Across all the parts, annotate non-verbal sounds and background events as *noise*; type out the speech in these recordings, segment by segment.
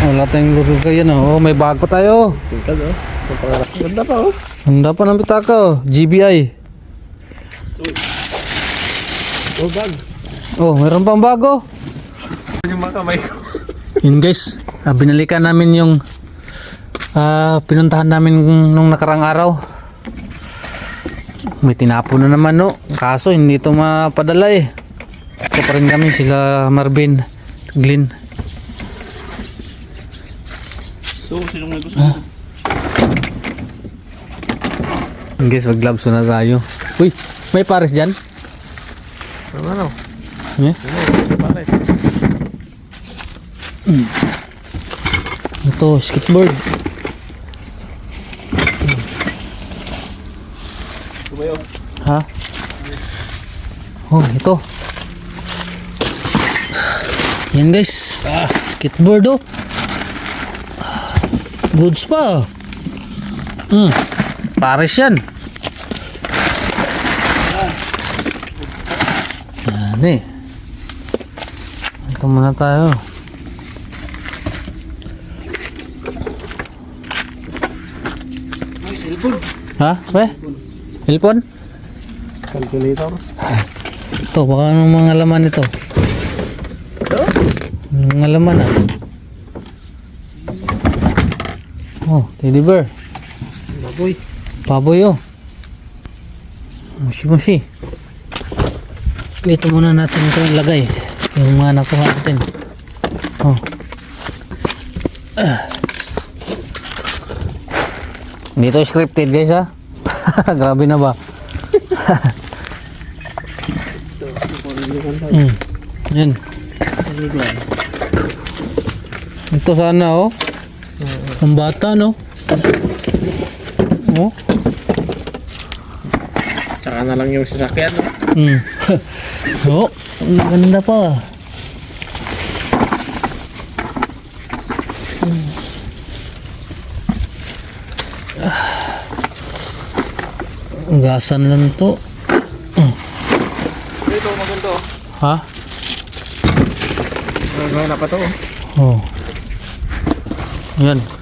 Wala tayong lulog yan oh. Oh, may bag pa tayo. Tingkad oh. Ganda pa oh. Handa pa ng pitaka oh. GBI. Oh bag. Oh, meron pang bago. Yung mga kamay ko. Yun guys, ah, binalikan namin yung ah, pinuntahan namin nung nakarang araw. May tinapon na naman no. Kaso hindi ito mapadala eh. Ito pa rin kami sila Marvin, Glenn. So, sinong may gusto Ah. Guys, mag gloves na tayo. Uy, may pares dyan? Ano ano? Eh? Ano? Pares. Ito, skateboard. Tumayo. Ha? Oh, ito. Yan guys. Ah, skateboard oh. Goods pa. Hmm. Pares yan. Yan eh. Ito muna tayo. Ha? Be? Cellphone? Calculator. Ito, baka anong mga laman ito? Anong mga laman ah? Oh, teddy bear. Baboy. Baboy oh. Mushi-mushi. Dito muna natin ito ilagay. Yung mga nakuha natin. Oh. Ah. Dito scripted guys ha. *laughs* Grabe na ba? *laughs* mm. Yan. Ito sana oh. Ang bata no. Oh. Tsaka na lang yung sasakyan. no? Mm. *laughs* oh, ang ganda pa. Mm. Ah. Gasan lang to. Ito, maganda. Ha? Gagawin na pa to oh. Oh. Yan.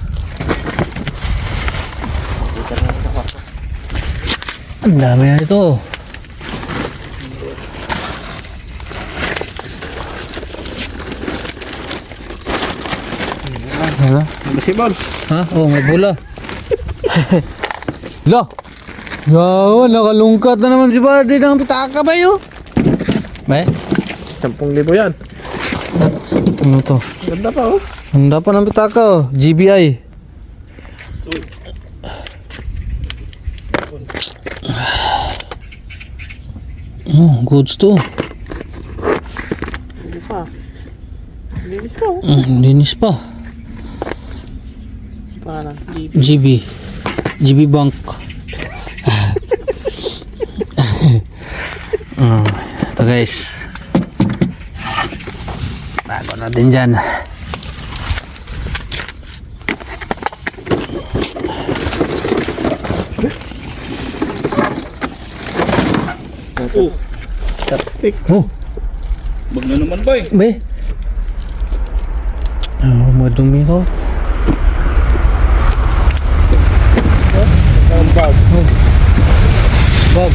Ang dami na ito. Ano? Basibol. Ha? Oh, may bula. *laughs* Lo! Yawa, nakalungkat na naman si Buddy ng pitaka ba yun? Ba? 10,000 yan. Ano to? Ganda pa oh. Handa pa ng pitaka oh. GBI. Oh, goods to. Hindi pa. Linis pa oh. Mm, linis pa. Parang GB. GB. GB Bank. *laughs* mm, ito guys. Bago natin dyan. Oh. Chopstick. Oh, Bag na naman boy. be. Oh, madumi to. Ang bag. Bag.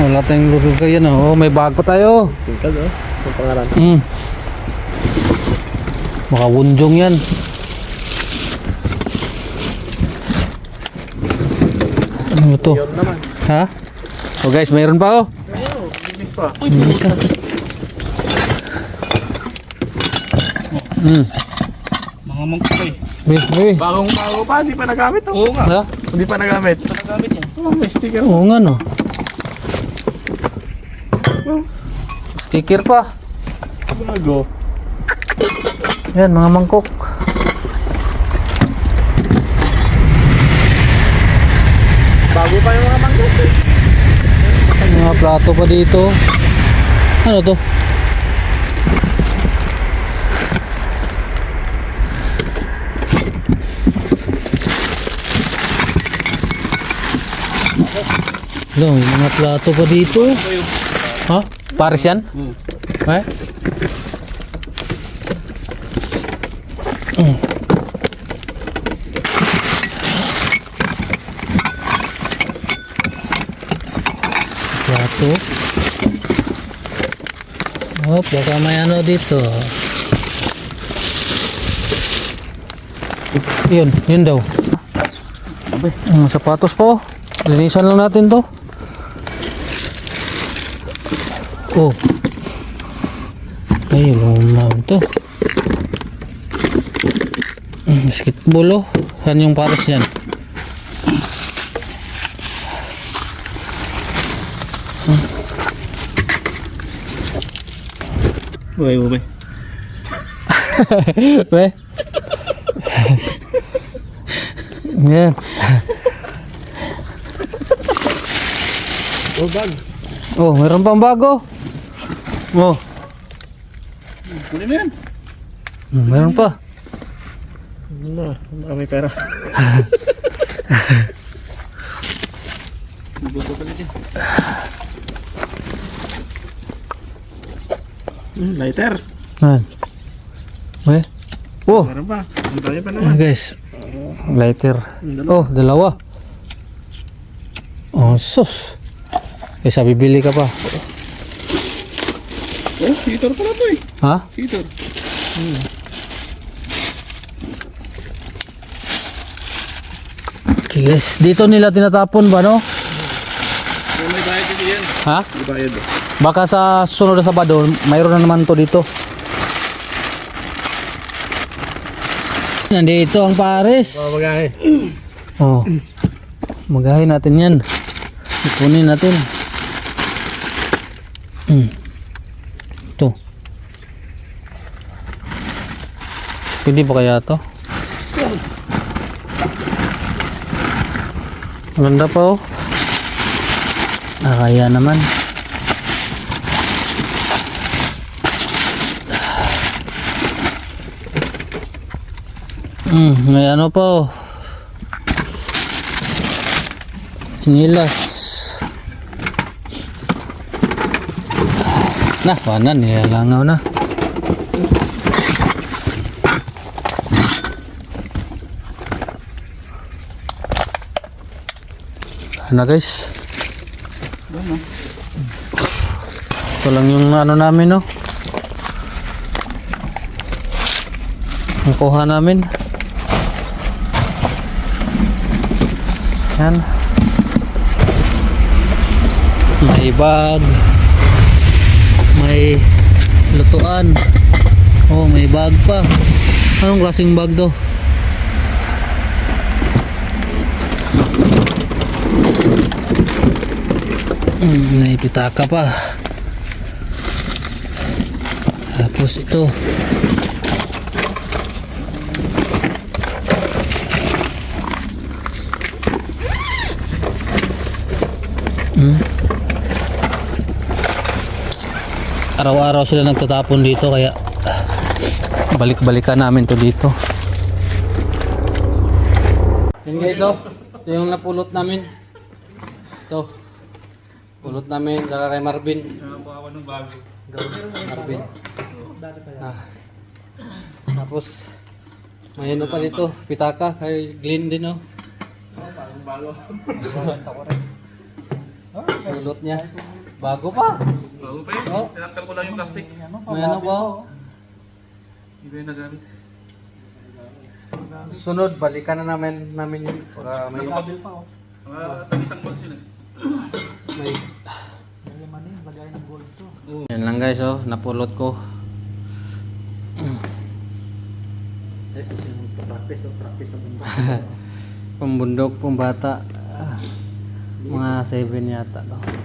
Wala tayong lulog yan oh. May bag pa tayo. Tingkad oh. Ang pangalan. Mm. Baka wunjong yan. Ano to? Ha? Oh guys, mayroon pa oh. Mm. Mga mangkukay. Wait, wait. Bagong bago pa, hindi pa nagamit oh. Oo nga. Ha? Hindi pa nagamit. Hindi pa nagamit yan. Oh, may sticker. Oo nga no. Sticker pa. Bago. Yan, mga mangkok. Bago pa yung mga mangkukay. Mga plato pa dito. Ano to? Hello, may mga plato pa dito. Ha? Pares yan? Eh? Mm. Plato. Oh, baka may ano dito. Yun, yun daw. Ang sapatos po. Linisan lang natin to. Oh. Ay, lumam to. Mm, Basketball oh. Saan yung pares yan? Uy, uy. We? Yan. Oh, bag. Oh, meron pang bago. Oh, Kunin mo yan. hmm, meron pa. Marami pera. Buto ka dyan. Hmm, lighter. Yan. We? Oh, Meron pa. Ang dami pa naman. guys. Lighter. Dalawa. Oh, dalawa. Oh, sus. Kaysa bibili ka pa. Oh, heater pala to eh. Ha? Heater. Okay guys, dito nila tinatapon ba no? Oh, may bayad din yan. Ha? May bayad. Baka sa sunod na Sabado, mayroon na naman to dito. Nandito ang pares. Oh, magahe. *clears throat* Oh. Magahin natin yan. Ipunin natin. Hmm. Ito. Pwede ba kaya to? Ang Ganda pa oh. Ah, kaya naman. Hmm, may ano pa oh. Sinilas. Nah, mana nih langaw na. Ano guys? Ito lang yung ano namin no. Ang kuha namin. Yan. May bag. May lutuan. Oh, may bag pa. Anong klaseng bag do? Mm, may pitaka pa. Tapos ito. Araw-araw sila nagtatapon dito kaya balik-balikan namin to dito. Yun guys oh. Ito yung napulot namin. Ito. Pulot namin kaka kay Marvin. Marvin. Ah. tapos may ano pa dito pitaka kay Glenn din oh. Pulot niya. Bago pa Bago pa yun. Oh. Tinanggal ko lang yung plastic. may ano pa oh Hindi yung nagamit. Sunod, balikan na namin namin yun. Para may Mga tag-isang box yun eh. may Yan lang guys oh, napulot ko. Practice o practice sa bundok. *laughs* Pambundok, pambata. Ah, Mga 7 yata to.